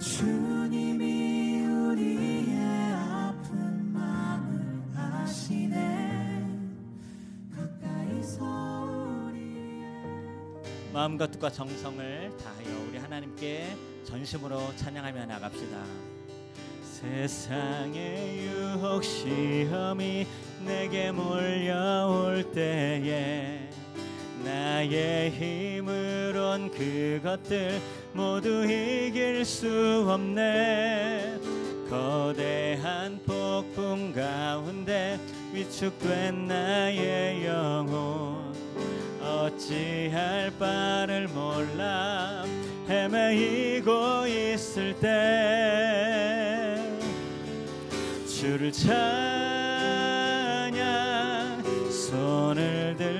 주님이 우리의 아픈 마음을 아시네 마음과 뜻과 정성을 다하여 우리 하나님께 전심으로 찬양하며 나갑시다. 세상의 유혹 시험이 내게 몰려올 때에 나의 힘으론 그것들 모두 이길 수 없네. 거대한 폭풍 가운데 위축된 나의 영혼. 어찌할 바를 몰라. 헤매이고 있을 때 주를 찬양 손을 들고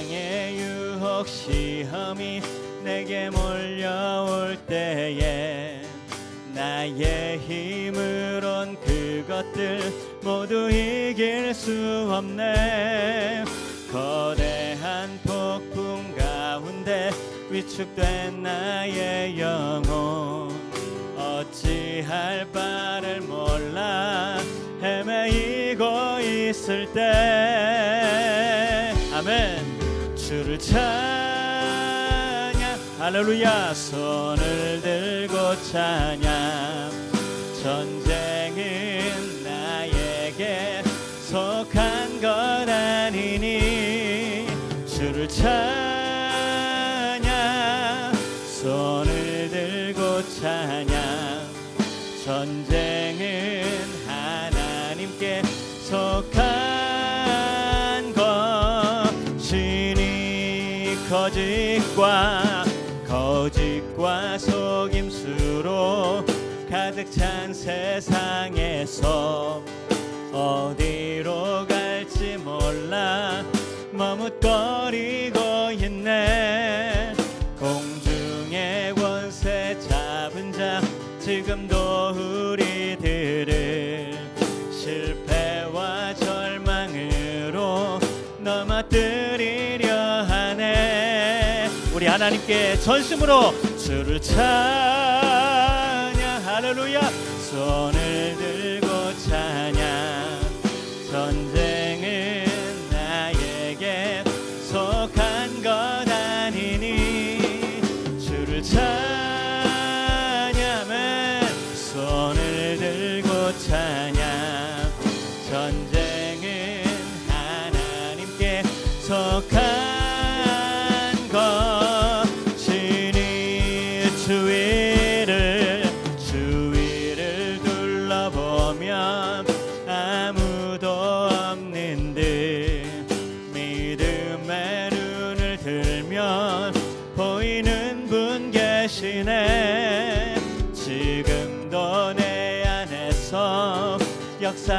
유혹 시험이 내게 몰려올 때에 나의 힘으론 그것들 모두 이길 수 없네. 거대한 폭풍 가운데 위축된 나의 영혼 어찌할 바를 몰라 헤매이고 있을 때 주를 찬양. 할렐루야 손을 들고 찬양. 전쟁은 나에게 속한 것 아니니. 주를 찬양. 손을 들고 찬양. 전쟁은 하나님께 속한 거짓과 거짓과 속임수로 가득 찬 세상에서 어디로 갈지 몰라 머뭇거리고 하나님께 전심으로 주를 찬양 할렐루야. 손을 들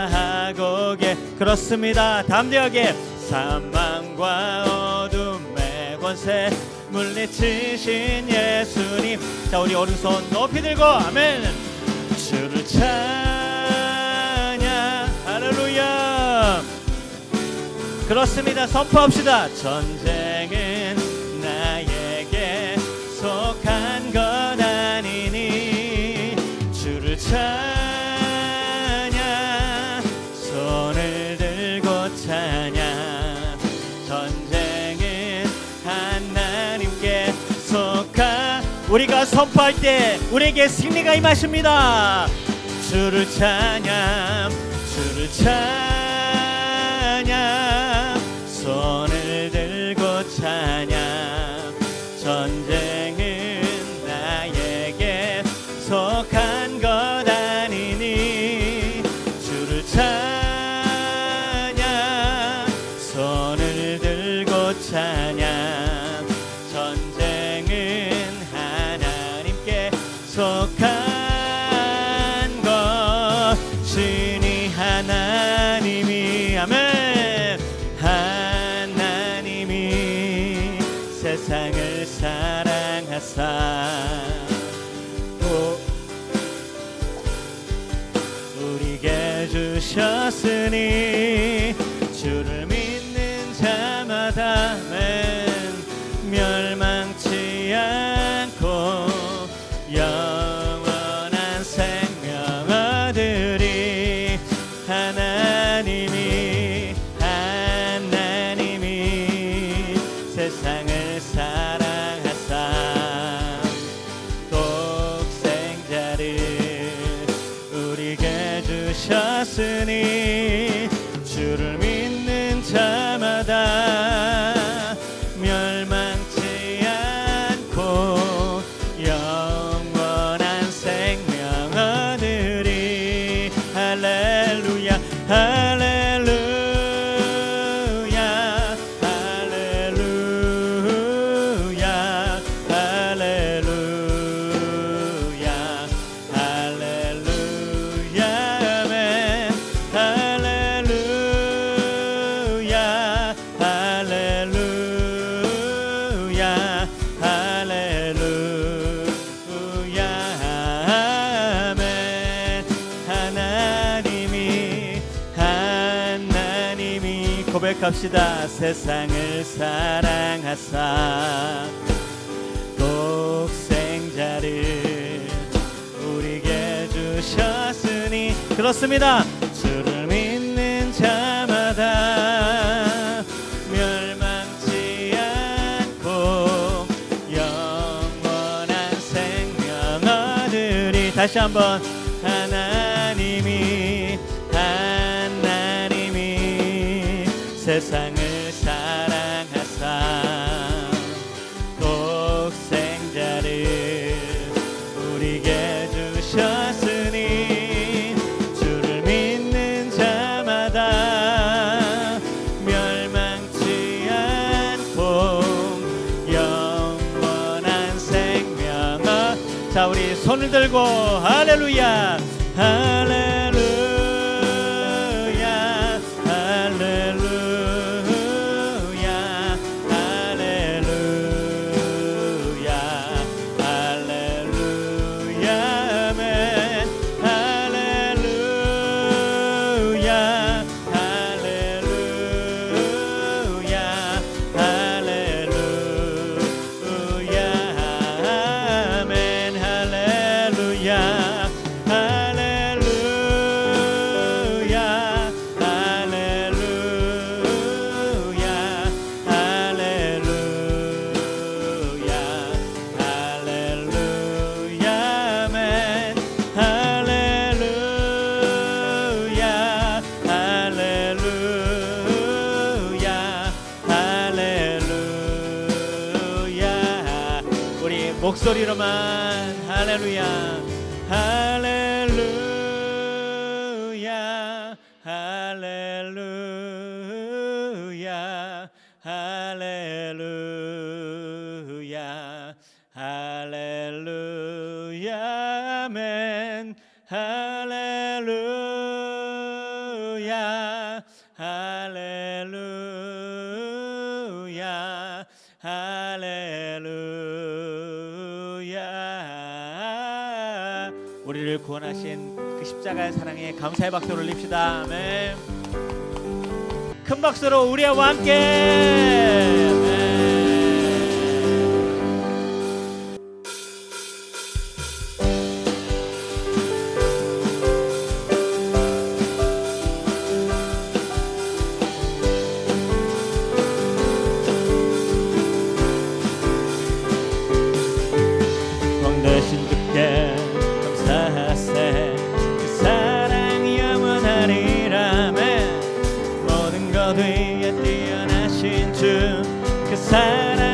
하고 계 그렇습니다. 담대하게. 사망과 어둠의 권세 물리치신 예수님. 자 우리 오른손 높이 들고 아멘. 주를 찬양. 할렐루야. 그렇습니다. 선포합시다. 전쟁은 선포할 때 우리에게 승리가 임하십니다. 주를 찬양 Yeah. I 고백합시다. 세상을 사랑하사. 독생자를 우리에게 주셨으니 그렇습니다. 주를 믿는 자마다 멸망치 않고 영원한 생명 얻으리. 다시 한번 목소리로만 할렐루야 할렐루야 할렐루야. 우리를 구원하신 그 십자가의 사랑에 감사의 박수 올립시다. 아멘. 큰 박수로 우리와 함께. 아멘. 나에게 뛰어나신 주 그 사랑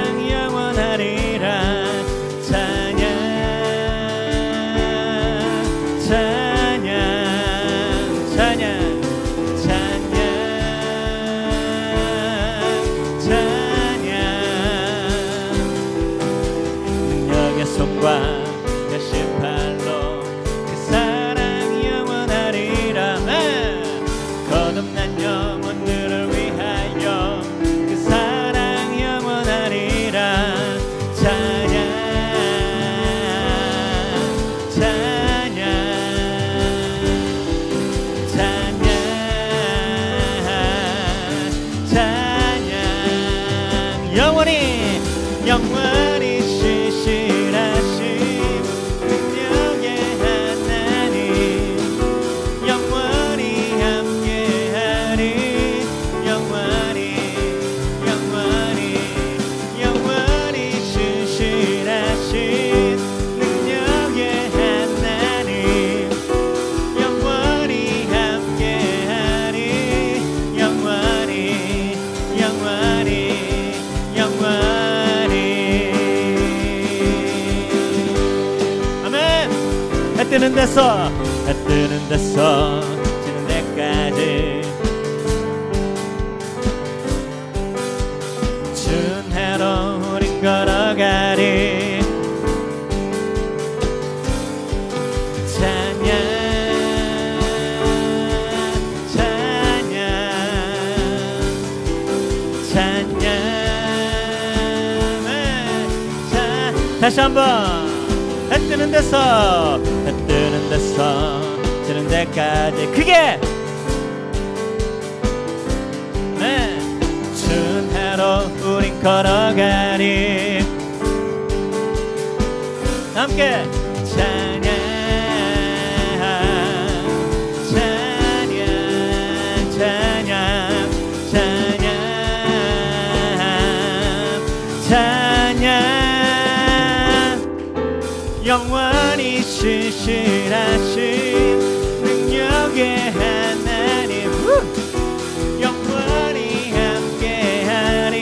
데서 해 뜨는 데서 지는 데까지. 준해로 우린 걸어가리. 다시 한번 해 뜨는 데서 해 뜨는 데서 지는 데까지. 크게 네. 준해로 우린 걸어가리 함께 신실하신 능력의 하나님. 후! 영원히 함께하리.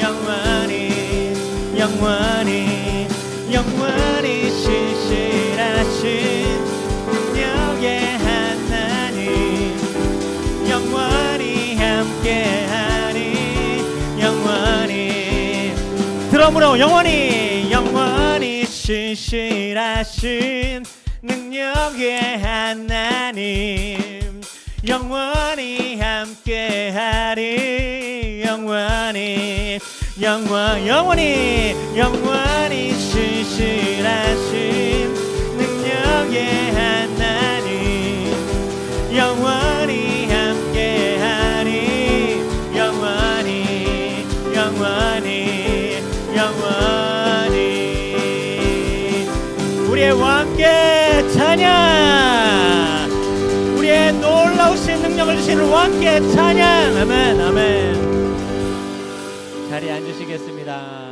영원히 영원히 영원히 신실하신 능력의 하나님. 영원히 함께하리. 영원히. 드럼으로 영원히 영원히 신실 하신 능력의 하나님 영원히 함께하리 영원히 영원 영원히 영원히 신실하신 우리의 왕께 찬양. 우리의 놀라우신 능력을 주시는 왕께 찬양. 아멘 아멘. 자리에 앉으시겠습니다.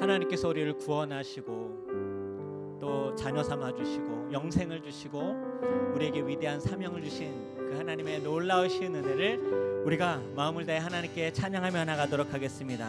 하나님께서 우리를 구원하시고 또 자녀 삼아 주시고 영생을 주시고 우리에게 위대한 사명을 주신 그 하나님의 놀라우신 은혜를 우리가 마음을 다해 하나님께 찬양하며 나가도록 하겠습니다.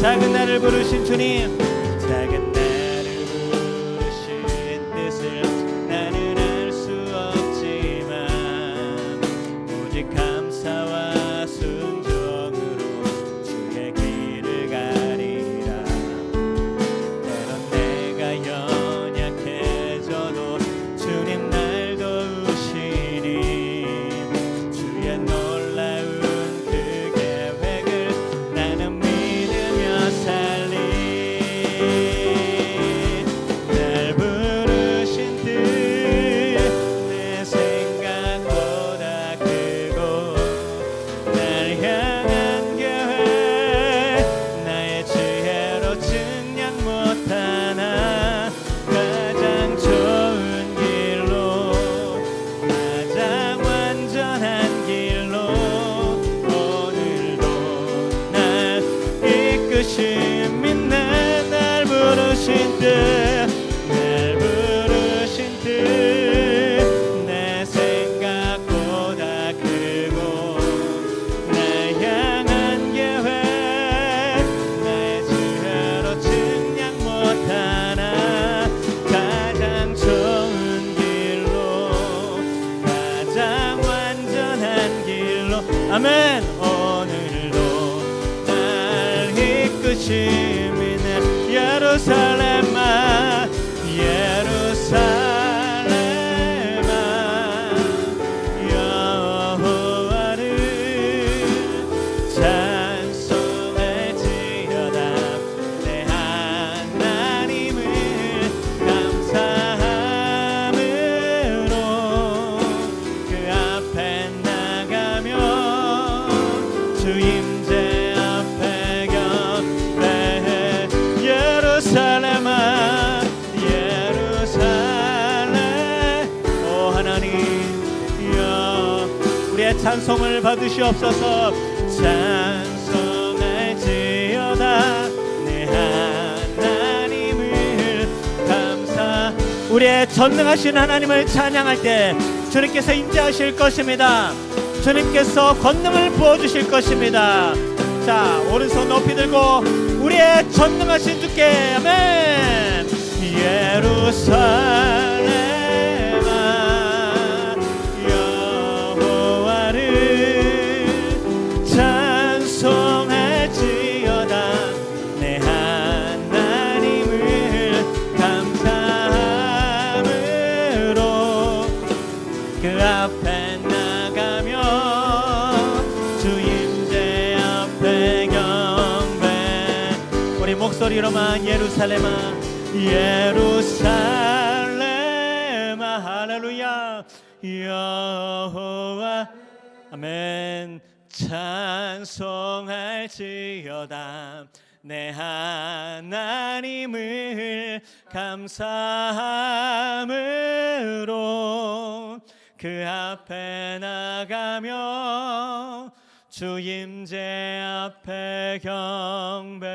작은 나를 부르신 주님 작은 받으시옵소서. 찬송할지어다 내 하나님을 감사. 우리의 전능하신 하나님을 찬양할 때 주님께서 인자하실 것입니다. 주님께서 권능을 부어주실 것입니다. 자 오른손 높이 들고 우리의 전능하신 주께 아멘. 예루살렘 우리 목소리로만 예루살렘아 예루살렘아 할렐루야. 여호와 아멘. 찬송할지어다. 내 하나님을 감사함으로 그 앞에 나가며 주임제 앞에 경배